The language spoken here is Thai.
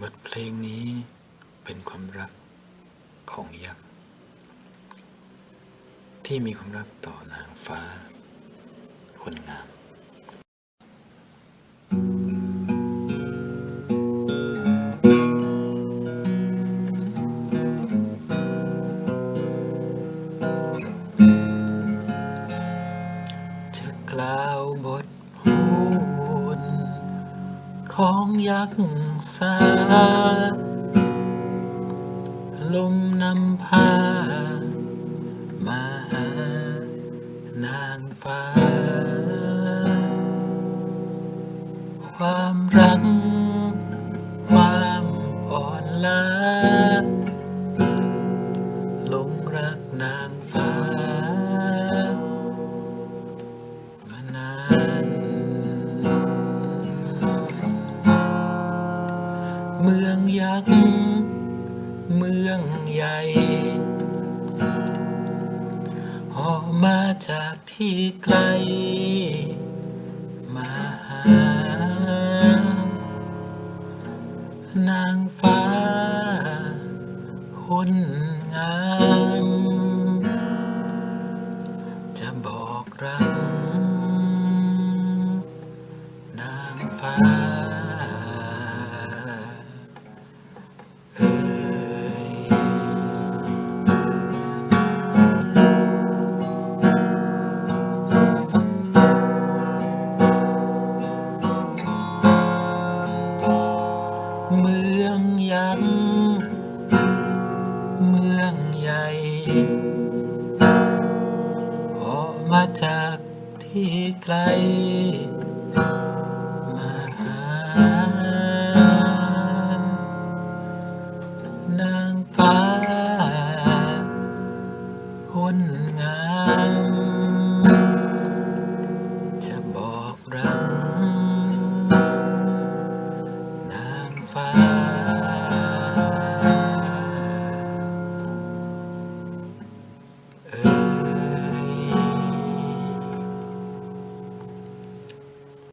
บทเพลงนี้เป็นความรักของยักษ์ ที่มีความรักต่อนางฟ้า คนงาม ของยักษ์สาลมนำพา มาหานางฟ้า ความรัก ความอ่อนล้า เมืองยักษ์เมืองใหญ่ออกมาจากที่ไกล มาหานางฟ้าคนงาม จะบอกรักนางฟ้า เมืองยักษ์เมืองใหญ่ออกมาจากที่ไกล มา